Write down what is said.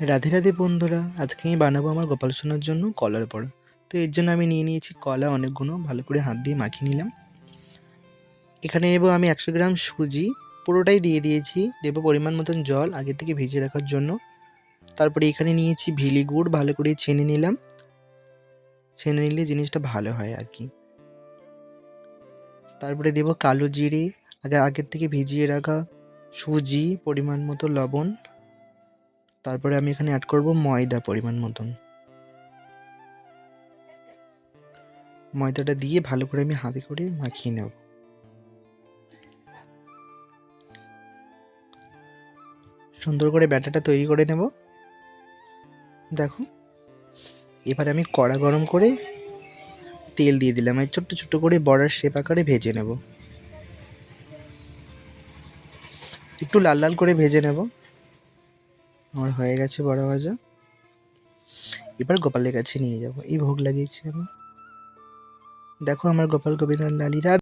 রাধে রাধে বন্ধুরা, আজকে আমি বানাবো আমার গোপাল সোনার জন্য কলার বড়া। তো এর জন্য আমি নিয়ে নিয়েছি কলা অনেকগুলো, ভালো করে হাত দিয়ে মাখিয়ে নিলাম। এখানে নেব আমি একশো গ্রাম সুজি, পুরোটাই দিয়ে দিয়েছি। দেবো পরিমাণ মতন জল আগে থেকে ভিজিয়ে রাখার জন্য। তারপরে এখানে নিয়েছি ভিলি গুড়, ভালো করে ছেনে নিলাম। ছেনে নিলে জিনিসটা ভালো হয় আর কি। তারপরে দেবো কালো জিরে, আগে, আগের থেকে ভিজিয়ে রাখা সুজি, পরিমাণ মতো লবণ। তারপরে আমি এখানে অ্যাড করব ময়দা পরিমাণ মতন। ময়দাটা দিয়ে ভালো করে আমি হাতে করে মাখিয়ে নেব। সুন্দর করে ব্যাটাটা তৈরি করে নেব। দেখো, এবার আমি কড়া গরম করে তেল দিয়ে দিলাম। আর ছোট্ট ছোট্ট করে বড়ার শেপ আকারে ভেজে নেব। একটু লাল লাল করে ভেজে নেব। আমার হয়ে গেছে বড় ভাজা। এবার গোপালের কাছে নিয়ে যাব। এই ভোগ লাগিয়েছি আমি। দেখো আমার গোপাল গোবিন্দ লালিরা